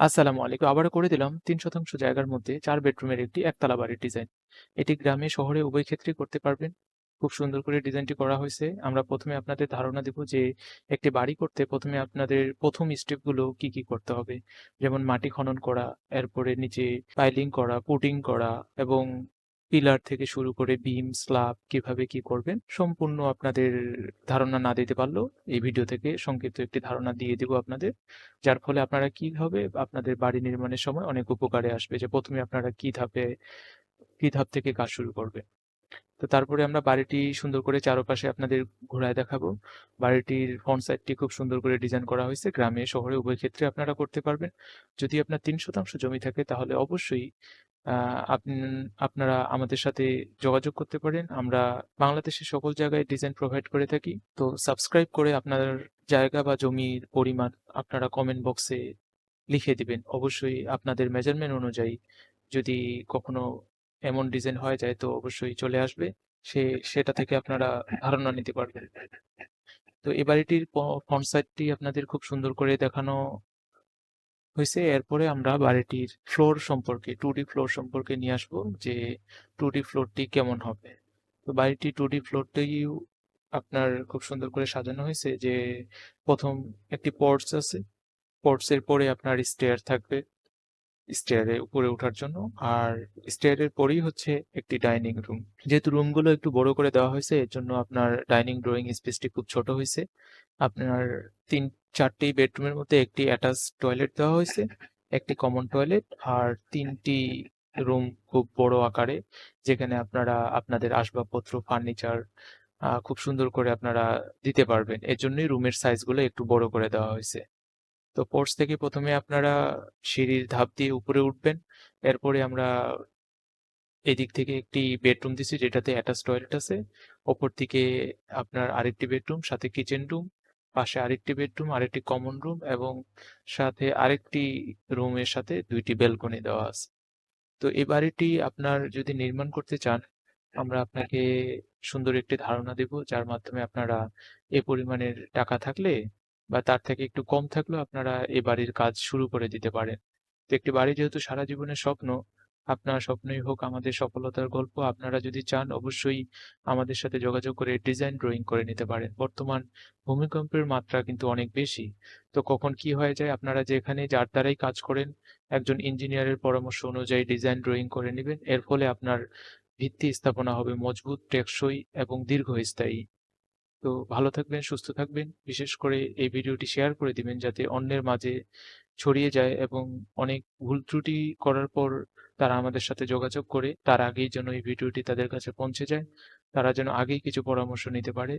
আসসালামু আলাইকুম। আবারও করে দিলাম তিন শতাংশ জায়গার মধ্যে চার বেডরুমের একটি একতলা বাড়ির ডিজাইন। এটি গ্রামে শহরে উভয় ক্ষেত্রেই করতে পারবেন। খুব সুন্দর করে ডিজাইনটি করা হয়েছে। আমরা প্রথমে আপনাদের ধারণা দেব যে একটি বাড়ি করতে ১ম এ আপনাদের প্রথম স্টেপগুলো কি, কি করতে হবে। যেমন মাটি খনন করা, এরপরে নিচে পাইলিং করা, পুটিং করা এবং পিলার থেকে শুরু করে বিম, স্ল্যাব কীভাবে কি করবেন সম্পূর্ণ আপনাদের ধারণা না দিতে পারলেও এই ভিডিও থেকে সংক্ষিপ্ত একটি ধারণা দিয়ে দিব আপনাদের। যার ফলে আপনারা কি হবে আপনাদের বাড়ি নির্মাণের সময় অনেক উপকারে আসবে যে প্রথমে আপনারা কি ধাপে কি ধাপ থেকে কাজ শুরু করবেন। তো তারপরে আমরা বাড়িটি সুন্দর করে চারপাশে আপনাদের ঘোরায় দেখাবো। বাড়িটির ফ্রন্ট সাইডটি খুব সুন্দর করে ডিজাইন করা হয়েছে। গ্রামে শহরে উভয় ক্ষেত্রে আপনারা করতে পারবেন। যদি আপনার তিন শতাংশ জমি থাকে তাহলে অবশ্যই আপনারা আমাদের সাথে যোগাযোগ করতে পারেন। আমরা বাংলাদেশের সকল জায়গায় ডিজাইন প্রোভাইড করে থাকি। তো সাবস্ক্রাইব করে আপনার জায়গা বা জমির পরিমাণ আপনারা কমেন্ট বক্সে লিখে দিবেন। অবশ্যই আপনাদের মেজারমেন্ট অনুযায়ী যদি কখনো এমন ডিজাইন হয়ে যায় তো অবশ্যই চলে আসবে। সে, সেটা থেকে আপনারা ধারণা নিতে পারবেন। তো এই বাড়িটির ফ্রন্ট সাইডটি আপনাদের খুব সুন্দর করে দেখানো হইছে। এরপরে আমরা বাড়িটির ফ্লোর সম্পর্কে 2D ফ্লোর সম্পর্কে নিয়ে আসব যে 2D ফ্লোরটি কেমন হবে। তো বাড়িটির 2D ফ্লোরটিও আপনার খুব সুন্দর করে সাজানো হয়েছে যে প্রথম একটি পর্চ আছে। পর্চের পরে আপনার স্টেয়ার থাকবে। স্টেয়ারে উপরে ওঠার জন্য। আর স্টেয়ারের পরেই হচ্ছে একটি ডাইনিং রুম। যেহেতু রুমগুলো একটু বড় করে দেওয়া হয়েছে, এর জন্য আপনার ডাইনিং ড্রয়িং স্পেসটি খুব ছোট হয়েছে আপনার ৩-৪ টি বেডরুমের মধ্যে একটি অ্যাটাচ টয়লেট দেওয়া হয়েছে, একটি কমন টয়লেট আর তিনটি রুম খুব বড় আকারে যেখানে আপনারা আপনাদের আসবাবপত্র, ফার্নিচার খুব সুন্দর করে আপনারা দিতে পারবেন। এর এজন্যই রুমের সাইজগুলো একটু বড় করে দেওয়া হয়েছে। তো পোর্চ থেকে প্রথমে আপনারা সিঁড়ির ধাপ দিয়ে উপরে উঠবেন। এরপরে আমরা এদিক থেকে একটি বেডরুম দিছি যেটাতে অ্যাটাচ টয়লেট আছে। ওপর দিকে আপনার আরেকটি বেডরুম, সাথে কিচেন রুম, পাশে আরেকটি বেডরুম, আরেকটি কমন রুম এবং সাথে আরেকটি রুমের সাথে ২ টি ব্যালকনি দেওয়া আছে। তো এই বাড়িটি আপনার যদি নির্মাণ করতে চান, আমরা আপনাকে সুন্দর একটি ধারণা দেব যার মাধ্যমে আপনারা এ পরিমাণের টাকা থাকলে বা তার থেকে একটু কম থাকলেও আপনারা এ বাড়ির কাজ শুরু করে দিতে পারেন। তো একটি বাড়ি যেহেতু সারা জীবনের স্বপ্ন, আপনার স্বপ্নই হোক আমাদের সফলতার গল্প। আপনারা যদি চান অবশ্যই আমাদের সাথে যোগাযোগ করে ডিজাইন ড্রয়িং করে নিতে পারেন। বর্তমান ভূমিকম্পের মাত্রা কিন্তু অনেক বেশি। তো কখন কি হয়ে যায় আপনারা যেখানে যার দ্বারাই কাজ করেন, একজন ইঞ্জিনিয়ারের পরামর্শ অনুযায়ী ডিজাইন ড্রয়িং করে নেবেন এর ফলে আপনার ভিত্তি স্থাপনা হবে মজবুত, টেকসই এবং দীর্ঘস্থায়ী। তো ভালো থাকবেন, সুস্থ থাকবেন। বিশেষ করে এই ভিডিওটি শেয়ার করে দিবেন যাতে অন্যের মাঝে ছড়িয়ে যায় এবং অনেক ভুল ত্রুটি করার পর তারা আমাদের সাথে যোগাযোগ করে, তার আগেই যেন এই ভিডিওটি তাদের কাছে পৌঁছে যায়। তারা যেন আগেই কিছু পরামর্শ নিতে পারে।